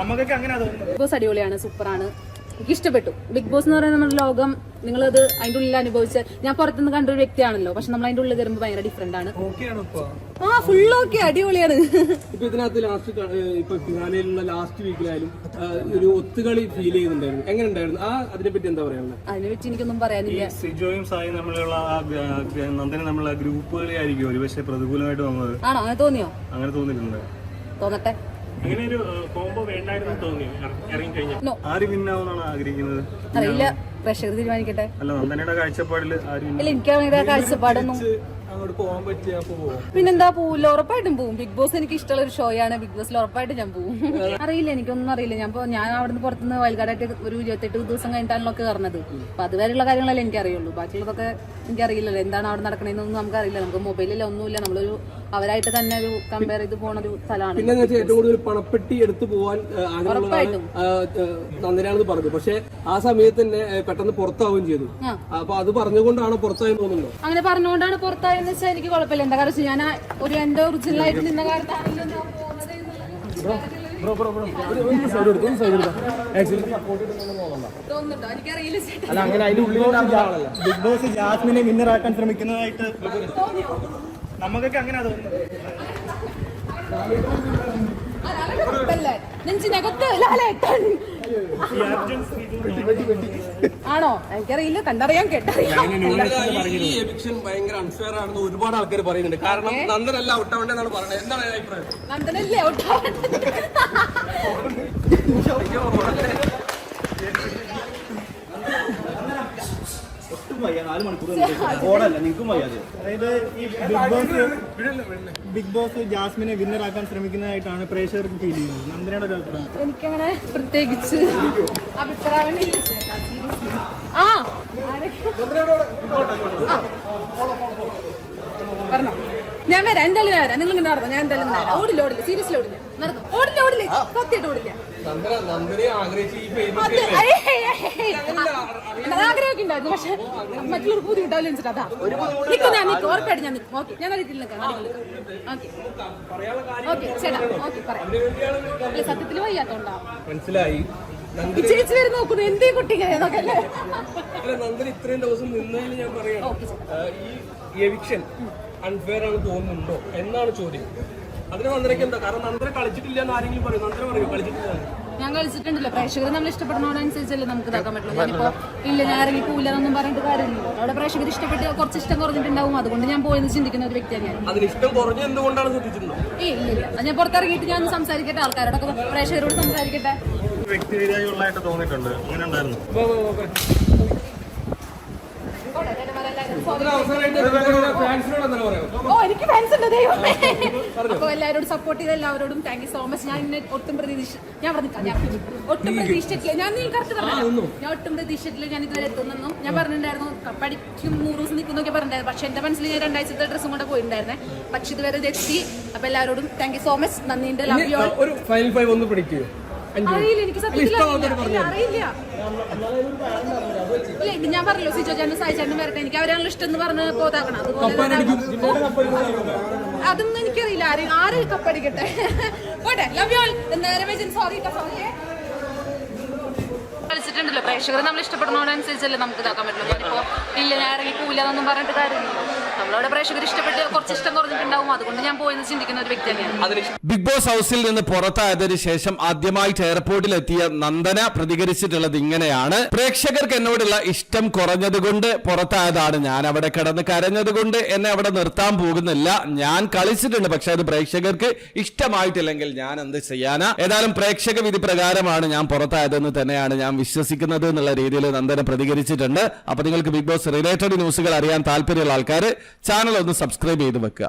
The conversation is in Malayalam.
നമുക്കൊക്കെ അങ്ങനെ ബിഗ് ബോസ് അടിപൊളിയാണ് സൂപ്പറാണ്. എനിക്ക് ഇഷ്ടപ്പെട്ടു. ബിഗ് ബോസ് എന്ന് പറയുന്ന നമ്മുടെ ലോകം നിങ്ങളത് അതിന്റെ ഉള്ളിൽ അനുഭവിച്ച ഞാൻ പുറത്തുനിന്ന് കണ്ടൊരു വ്യക്തിയാണല്ലോ പക്ഷെ നമ്മൾ അതിന്റെ ഉള്ളിൽ കയറുമ്പോൾ ഭയങ്കര ഡിഫറെന്റ് ആണ്. ആ ഫുൾ ഓക്കെ അടിപൊളിയാണ്. ഇപ്പൊ ഇതിനകത്ത് ലാസ്റ്റ് ഇപ്പൊ ഫിനാലയിലുള്ള ലാസ്റ്റ് വീക്കിലായാലും ഒരു ഒത്തുകളി ഫീൽ ചെയ്യുന്നുണ്ടായിരുന്നു. എങ്ങനെ ഉണ്ടായിരുന്നു? ആ അതിനെപ്പറ്റി എന്താ പറയാനുള്ളത്? അതിനെ പറ്റി എനിക്കൊന്നും പറയാനില്ല. സിജോയും സായും നമ്മളുള്ള നമ്മളെ നന്ദനും തമ്മിലുള്ള ഗ്രൂപ്പുകളെ ആയിരിക്കും ഒരുപക്ഷെ പ്രതികൂലമായിട്ട് വന്നത് ആണോ? അങ്ങനെ തോന്നിയോ? അങ്ങനെ തോന്നിയിട്ടുണ്ട്. തോന്നട്ടെ. അറിയില്ല. പ്രേക്ഷകർ തീരുമാനിക്കട്ടെ. അല്ല നന്ദനയുടെ കാഴ്ചപ്പാടിൽ ആര് win ഇല്ല എനിക്ക് അങ്ങനെ കാഴ്ചപ്പാടൊന്നും. പിന്നെന്താ പോവില്ല ഉറപ്പായിട്ടും പോവും. ബിഗ് ബോസ് എനിക്ക് ഇഷ്ടമുള്ള ഒരു ഷോ ആണ്. ബിഗ് ബോസിൽ ഉറപ്പായിട്ട് ഞാൻ പോവും. അറിയില്ല എനിക്കൊന്നും അറിയില്ല. ഞാൻ ഞാൻ അവിടുന്ന് പുറത്തുനിന്ന് വൈകാടായിട്ട് ഒരു ഇരുപത്തെട്ട് ദിവസം കഴിഞ്ഞിട്ടാണല്ലോ ഒക്കെ കറന്നത് അപ്പൊ അതുവരെയുള്ള കാര്യങ്ങളല്ലേ എനിക്ക് അറിയുള്ളൂ ബാക്കിയുള്ളതൊക്കെ എനിക്കറിയില്ലല്ലോ. എന്താണ് അവിടെ നടക്കണേന്നൊന്നും നമുക്ക് അറിയില്ല നമുക്ക് മൊബൈലിൽ ഒന്നുമില്ല. നമ്മളൊരു അവരായിട്ട് തന്നെ ഒരു കമ്പയർ ചെയ്ത് പോണ ഒരു സ്ഥലമാണ്. പിന്നെ എന്ന് വെച്ചാൽ ഏറ്റവും കൂടുതൽ പണപ്പെട്ടി എടുത്തു പോകാൻ ആഗ്രഹമുള്ളതാണ് നന്ദനാണെന്ന് പറഞ്ഞു. പക്ഷെ ആ സമയത്ത് തന്നെ പെട്ടെന്ന് പുറത്താവുകയും ചെയ്തു. അപ്പൊ അത് പറഞ്ഞുകൊണ്ടാണ് പുറത്തായി തോന്നുന്നു. അങ്ങനെ പറഞ്ഞുകൊണ്ടാണ് പുറത്തായെന്ന് വെച്ചാൽ എനിക്ക് കുഴപ്പമില്ല. എന്താ കാരണം ഞാൻ ഒരു എന്റെ ഒറിജിനൽ ആയിട്ട് നിന്ന കാലത്താണല്ലോ ഞാൻ പോകുന്നത് എന്നുള്ളത്. അല്ല അങ്ങനെ അതിന്റെ ആളല്ല ബിഗ് ബോസ് ജാസ്മിനെ വിന്നർ ആക്കാൻ ശ്രമിക്കുന്നതായിട്ട് നമുക്കൊക്കെ അങ്ങനെ. ആണോ? എനിക്കറിയില്ല കണ്ടറിയാം കേട്ടറിയാം. ഈ എവിക്ഷൻ ഭയങ്കര അൺഫെയർ ആണെന്ന് ഒരുപാട് ആൾക്കാർ പറയുന്നുണ്ട്. കാരണം നന്ദനല്ല ഔട്ടാവേണ്ടെന്നാണ് പറയുന്നത്. എന്താണ് അഭിപ്രായം? നന്ദനല്ലേ ഔട്ടാവേണ്ടത്? ഒട്ടും വയ്യ. നാല് മണിക്കൂർ ഓടല്ല നിങ്ങൾക്കും വയ്യാതെ അതായത് ഈ ബിഗ് ബോസ് ബിഗ് ബോസ് ജാസ്മിനെ വിന്നർ ആക്കാൻ ശ്രമിക്കുന്നതായിട്ടാണ് പ്രേക്ഷകർക്ക് ഫീൽ ചെയ്യുന്നത്. നന്ദനയുടെ ഒരു അഭിപ്രായം. എനിക്കങ്ങനെ പ്രത്യേകിച്ച് അഭിപ്രായം. ആ ആ. പറഞ്ഞോ. ഞാൻ വരാം എന്തായാലും ഞാൻ വരാം. നിങ്ങൾ ഇങ്ങനെ നടന്നു? ഞാൻ എന്തായാലും ഇങ്ങനെ വരാം. ഓടില്ല ഓടില്ല. സീരിയസ്ലി ഓടില്ല. നടന്നു? ഓടില്ല ഓടില്ല. സത്യമായിട്ട് ഓടില്ല. നന്ദന നന്ദനെ ആഗ്രഹിച്ച് ഈ അത് ഏയ് ഏയ് ഏയ് ഏയ്. അത് ആഗ്രഹമൊക്കെ ഉണ്ടായിരുന്നു. പക്ഷെ മറ്റുള്ളവർ ബുദ്ധിമുട്ടാവില്ല വെച്ചിട്ട് അതാ. നിൽക്കും ഞാൻ നിൽക്കും ഉറപ്പായിട്ട് ഞാൻ നിൽക്കും. ഓക്കെ ഞാൻ വീട്ടിൽ നിൽക്കാം. ഓക്കെ. ഓക്കെ ചേട്ടാ ഓക്കെ പറയാം. അല്ല സത്യത്തിൽ വയ്യാത്തോണ്ടാ. മനസ്സിലായി. ഈ ചേച്ചി വരെ നോക്കുന്നു. എന്തേ കുട്ടി ഇങ്ങനെ നോക്കല്ലേ അല്ല? നന്ദന ഇത്രയും ദിവസം നിന്നതിൽ ഞാൻ പറയണം. ഈ എവിക്ഷൻ അൺഫെയർ ആണ് തോന്നുന്നുണ്ടോ? എന്നാണ് ചോദ്യം. അതിന് നന്ദനക്ക് എന്താ? കാരണം നന്ദന കളിച്ചിട്ടില്ല എന്ന് ആരെങ്കിലും പറയും? നന്ദന പറയും? കളിച്ചിട്ടില്ല ഞാൻ കളിച്ചിട്ടുണ്ടല്ലോ. പ്രേക്ഷകർ നമ്മൾ ഇഷ്ടപ്പെടുന്നതനുസരിച്ചല്ലേ നമുക്ക് ഇതാക്കാൻ പറ്റുള്ളൂ. ഞാനിപ്പോ ഇല്ല ഞാൻ ഇറങ്ങി പോയില്ല എന്നൊന്നും പറഞ്ഞിട്ട് കാര്യമില്ല അവിടെ പ്രേക്ഷകർ ഇഷ്ടപ്പെട്ട് കുറച്ച് ഇഷ്ടം കുറഞ്ഞിട്ടുണ്ടാവും. അതുകൊണ്ട് ഞാൻ പോയെന്ന് ചിന്തിക്കുന്ന ഒരു വ്യക്തിയാണ് ഞാൻ. ഏ ഇല്ല ഇല്ല. ഞാൻ പുറത്തിറങ്ങിയിട്ട് ഞാൻ സംസാരിക്കട്ടെ ആൾക്കാരോടൊക്കെ. പ്രേക്ഷകരോട് സംസാരിക്കട്ടെ. വ്യക്തിവിരായിട്ടുള്ളതായിട്ട് തോന്നിയിട്ടുണ്ട്. അങ്ങനെ ഉണ്ടായിരുന്നു. ഓ എനിക്ക് ഫാൻസ് ഉണ്ട് ദൈവമേ അപ്പൊ എല്ലാവരോടും സപ്പോർട്ട് ചെയ്ത എല്ലാവരോടും താങ്ക് യു സോ മച്ച് ഞാൻ ഇന്നെ ഒട്ടും പ്രതീക്ഷ ഞാൻ പറഞ്ഞിട്ടില്ല ഞാൻ ഒട്ടും പ്രതീക്ഷിച്ചിട്ടില്ല. ഞാൻ നീ കറക്റ്റ് പറഞ്ഞു ഞാൻ ഒട്ടും പ്രതീക്ഷിച്ചിട്ടില്ല ഞാൻ ഇതുവരെ എത്തുന്നെന്നും ഞാൻ പറഞ്ഞിട്ടുണ്ടായിരുന്നു പഠിക്കും നൂറ് ദിവസം നിൽക്കുന്നൊക്കെ പറഞ്ഞിട്ടുണ്ടായിരുന്നു. പക്ഷെ എന്റെ മനസ്സിൽ ഞാൻ രണ്ടാഴ്ചത്തെ ഡ്രസ്സും കൂടെ പോയിട്ടുണ്ടായിരുന്നേ. പക്ഷെ ഇതുവരെ ഇത് എത്തി. അപ്പൊ എല്ലാവരോടും താങ്ക് യു സോ മച്ച് നന്ദിയുണ്ട് ലവ് യു ഒരു ഫൈനൽ ഫൈവ് ഒന്ന് പിടിക്കുക അറിയില്ല എനിക്ക് സത്യത്തിൽ അറിയില്ല. ഇല്ല, അറിയില്ല. ഇല്ല ഇത് ഞാൻ പറഞ്ഞല്ലോ സിജോ ചേട്ടൻ സായി ചേട്ടൻ വരട്ടെ എനിക്ക് അവരാണല്ലോ ഇഷ്ടം എന്ന് പറഞ്ഞ് പോതാക്കണം അതുപോലെ തന്നെ അതൊന്നും എനിക്കറിയില്ല. ആര് ആര് കപ്പടിക്കട്ടെ പോട്ടെ ലവ് യു ഓൾ നേരെ സോറി സോറി കളിച്ചിട്ടുണ്ടല്ലോ പ്രേക്ഷകർ. നമ്മൾ ഇഷ്ടപ്പെടുന്നതിനനുസരിച്ചല്ലേ നമുക്ക് ഇതാക്കാൻ പറ്റുള്ളൂ. ഞാനിപ്പോ ഇല്ല ഞാൻ ഇറങ്ങി പോവില്ല എന്നൊന്നും പറഞ്ഞിട്ട് കാര്യമില്ല നമ്മളവിടെ പ്രേക്ഷകർ ഇഷ്ടപ്പെട്ട് കുറച്ച് ഇഷ്ടം കുറഞ്ഞിട്ടുണ്ടാവും. അതുകൊണ്ട് ഞാൻ പോയെന്ന് ചിന്തിക്കുന്ന ഒരു വ്യക്തി തന്നെയാണ്. ബിഗ് ബോസ് ഹൗസിൽ നിന്ന് പുറത്തായതിനു ശേഷം ആദ്യമായിട്ട് എയർപോർട്ടിൽ എത്തിയ നന്ദന പ്രതികരിച്ചിട്ടുള്ളത് ഇങ്ങനെയാണ്. പ്രേക്ഷകർക്ക് എന്നോടുള്ള ഇഷ്ടം കുറഞ്ഞതുകൊണ്ട് പുറത്തായതാണ് ഞാൻ അവിടെ കിടന്ന് കരഞ്ഞതുകൊണ്ട് എന്നെ അവിടെ നിർത്താൻ പോകുന്നില്ല. ഞാൻ കളിച്ചിട്ടുണ്ട് പക്ഷെ അത് പ്രേക്ഷകർക്ക് ഇഷ്ടമായിട്ടില്ലെങ്കിൽ ഞാൻ എന്ത് ചെയ്യാനാ? ഏതായാലും പ്രേക്ഷക വിധി പ്രകാരമാണ് ഞാൻ പുറത്തായതെന്ന് തന്നെയാണ് ഞാൻ വിശ്വസിക്കുന്നത് എന്നുള്ള രീതിയിൽ നന്ദന പ്രതികരിച്ചിട്ടുണ്ട്. അപ്പൊ നിങ്ങൾക്ക് ബിഗ് ബോസ് റിലേറ്റഡ് ന്യൂസുകൾ അറിയാൻ താല്പര്യമുള്ള ആൾക്കാർ ചാനൽ ഒന്ന് സബ്സ്ക്രൈബ് ചെയ്ത് വെക്കുക.